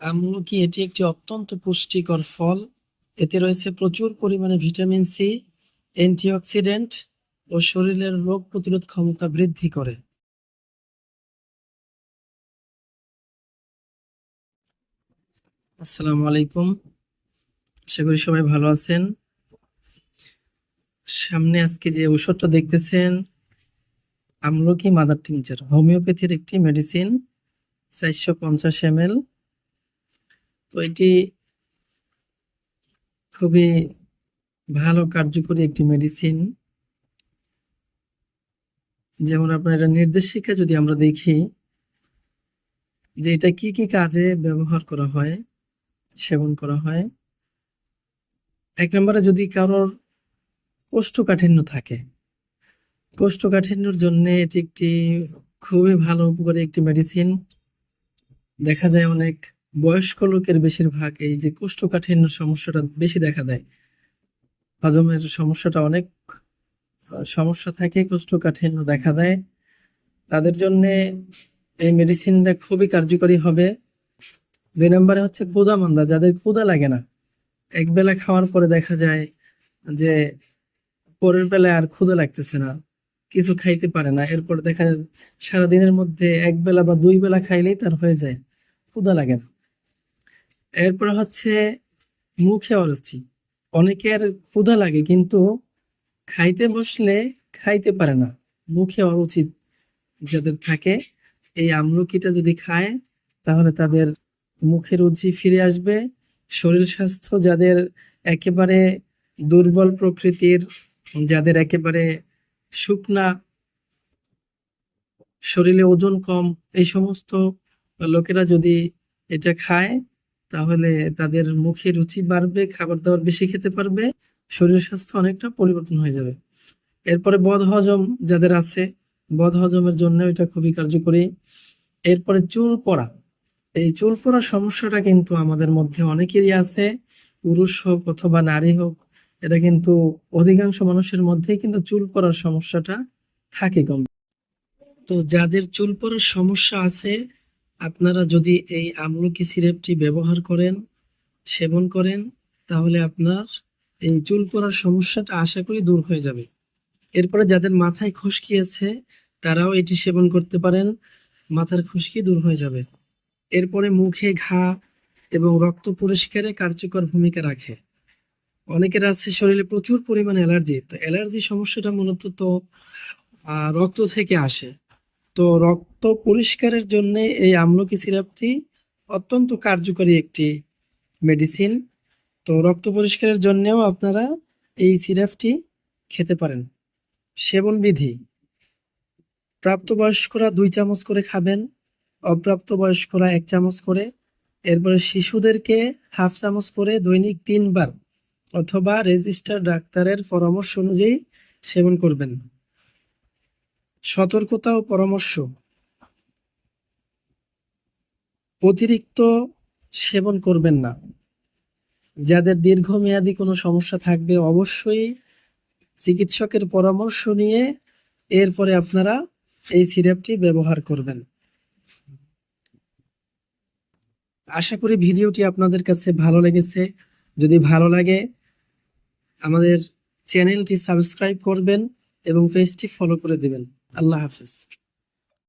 আমলকি এটি একটি অত্যন্ত পুষ্টিকর ফল? এতে রয়েছে প্রচুর পরিমাণে ভিটামিন সি, অ্যান্টিঅক্সিডেন্ট ও শরীরের রোগ প্রতিরোধ ক্ষমতা বৃদ্ধি করে। আসসালামু আলাইকুম। আশা করি সবাই ভালো আছেন। সামনে আজকে যে ঔষধটা দেখতেছেন, আমলকি মাদার টিংচার, হোমিওপ্যাথির একটি মেডিসিন, চারশো পঞ্চাশ এম তো এটি খুবই ভালো কার্যকরী একটি মেডিসিন যেমন আপনার এটা নির্দেশিকা যদি আমরা দেখি যে এটা কি কি কাজে ব্যবহার করা হয়, সেবন করা হয়। এক নম্বরে যদি কারোর কোষ্ঠকাঠিন্য থাকে, কোষ্ঠকাঠিন্যর জন্য এটি একটি খুবই ভালো উপকারী একটি মেডিসিন দেখা যায় অনেক বয়স্ক লোকের বেশিরভাগ এই যে কোষ্ঠকাঠিন্য সমস্যাটা বেশি দেখা দেয়। হজমের সমস্যাটা অনেক সমস্যা থাকে, কোষ্ঠকাঠিন্য দেখা দেয়। তাদের জন্য এই মেডিসিনটা খুবই কার্যকরী হবে। দুই নম্বরে হচ্ছে ক্ষুধা মান্দা যাদের ক্ষুদা লাগে না। এক বেলা খাওয়ার পরে দেখা যায় যে পরের বেলায় আর ক্ষুদা লাগতেছে না, কিছু খাইতে পারে না। এরপর দেখা যায় সারাদিনের মধ্যে এক বেলা বা দুই বেলা খাইলেই তার হয়ে যায় ক্ষুদা লাগে না। এরপরে হচ্ছে মুখে অরুচি। অনেকের ক্ষুধা লাগে, কিন্তু খাইতে বসলে খাইতে পারে না। মুখে অরুচি যাদের থাকে, এই আমলকিটা যদি খায়, তাহলে তাদের মুখে রুচি ফিরে আসবে। শরীর স্বাস্থ্য যাদের একেবারে দুর্বল প্রকৃতির, যাদের একেবারে শুকনা, শরীরে ওজন কম, এই সমস্ত লোকেরা যদি এটা খায় তাহলে তাদের মুখে রুচি বাড়বে, খাবার দাবার বেশি খেতে পারবে শরীর স্বাস্থ্য অনেকটা পরিবর্তন হয়ে যাবে। এরপরে বদ হজম যাদের আছে, বদ হজমের জন্য এটা খুবই কার্যকরী। এরপরে চুল পড়া। এই চুল পড়ার সমস্যাটা কিন্তু আমাদের মধ্যে অনেকেরই আছে, পুরুষ হোক অথবা নারী হোক, এটা কিন্তু অধিকাংশ মানুষের মধ্যেই কিন্তু চুল পড়ার সমস্যাটা থাকে কম তো যাদের চুল পড়ার সমস্যা আছে আপনারা যদি এই আমলকি সিরাপটি ব্যবহার করেন, সেবন করেন, তাহলে আপনার এই চুল পড়ার সমস্যাটা আশা করি দূর হয়ে যাবে। এরপরে যাদের মাথায় খুশকি আছে, তারাও এটি সেবন করতে পারেন, মাথার খুশকি দূর হয়ে যাবে। এরপরে মুখে ঘা এবং রক্ত পরিষ্কারে কার্যকর ভূমিকা রাখে। অনেকের আছে শরীরে প্রচুর পরিমাণ অ্যালার্জি, তো অ্যালার্জি সমস্যাটা মূলত তো রক্ত থেকে আসে। তো রক্ত পরিষ্কারের জন্য এই আমলকি সিরাপটি অত্যন্ত কার্যকরী একটি মেডিসিন তো রক্ত পরিষ্কারের জন্যও আপনারা এই সিরাপটি খেতে পারেন। সেবন বিধি প্রাপ্তবয়স্করা দুই চামচ করে খাবেন অপ্রাপ্ত বয়স্করা এক চামচ করে। এরপরে শিশুদেরকে হাফ চামচ করে দৈনিক তিনবার অথবা রেজিস্টার ডাক্তারের পরামর্শ অনুযায়ী সেবন করবেন। সতর্কতা ও পরামর্শ। অতিরিক্ত সেবন করবেন না। যাদের দীর্ঘমেয়াদী কোনো সমস্যা থাকবে অবশ্যই চিকিৎসকের পরামর্শ নিয়ে এরপরে আপনারা এই সিরাপটি ব্যবহার করবেন। আশা করি ভিডিওটি আপনাদের কাছে ভালো লেগেছে। যদি ভালো লাগে, আমাদের চ্যানেলটি সাবস্ক্রাইব করবেন এবং পেজটি ফলো করে দিবেন। আল্লাহ হাফেজ।